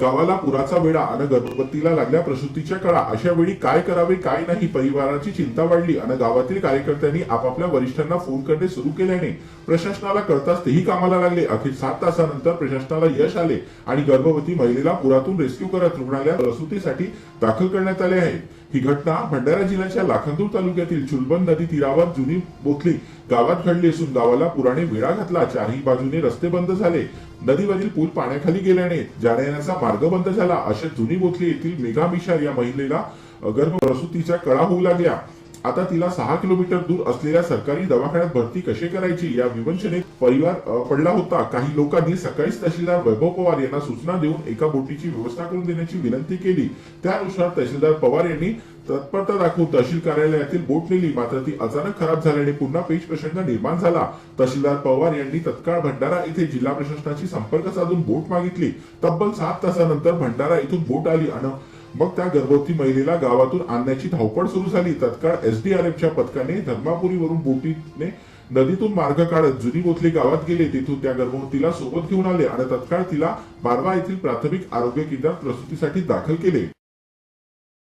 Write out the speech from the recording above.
गावाला पुराचा वेळा आणि गर्भवतीला लागल्या प्रसूतीच्या कळा अशा वेळी काय करावे काय नाही परिवाराची चिंता वाढली आणि गावातील कार्यकर्त्यांनी आपापल्या वरिष्ठांना फोन करणे सुरू केल्याने प्रशासनाला करताच तेही कामाला लागले. अखेर सात तासानंतर प्रशासनाला यश आले आणि गर्भवती महिलेला पुरातून रेस्क्यू करत रुग्णालयात प्रसूतीसाठी दाखल करण्यात आले आहे. ही घटना भंडारा जिल्ह्याच्या लाखांदूर तालुक्यातील चुलबन नदी तीरावर जुनी बोथली गावात घडली असून गावाला पुराने वेढा घातला. चारही बाजूने रस्ते बंद झाले. नदीवरील पूल पाण्याखाली गेल्याने जाण्या येण्याचा मार्ग बंद झाला. अशा जुनी बोथली येथील मेघामिशार या महिलेला गर्भ प्रसूतीच्या कळा होऊ लागल्या. आता तिला सहा किलोमीटर दूर असलेल्या सरकारी दवाखान्यात भरती कशी करायची या विवंचनेत परिवार पडला होता. काही लोकांनी सकाळीच तहसीलदार वैभव पवार यांना सूचना देऊन एका बोटीची व्यवस्था करून देण्याची विनंती केली. त्यानुसार तहसीलदार पवार यांनी तत्परता दाखवून तहसील कार्यालयातील बोट नेली. मात्र ती अचानक खराब झाल्याने पुन्हा पेच प्रसंग निर्माण झाला. तहसीलदार पवार यांनी तत्काळ भंडारा येथे जिल्हा प्रशासनाशी संपर्क साधून बोट मागितली. तब्बल सात तासानंतर भंडारा इथून बोट आली आणि मग त्या गर्भवती महिलेला गावातून आणण्याची धावपळ सुरू झाली. तत्काळ एसडीआरएफच्या पथकाने धर्मापुरीवरून बोटीने नदीतून मार्ग काढत जुनी बोथली गावात गेले. तिथून त्या गर्भवतीला सोबत घेऊन आले आणि तत्काळ तिला बारवा येथील प्राथमिक आरोग्य केंद्रात प्रसूतीसाठी दाखल केले.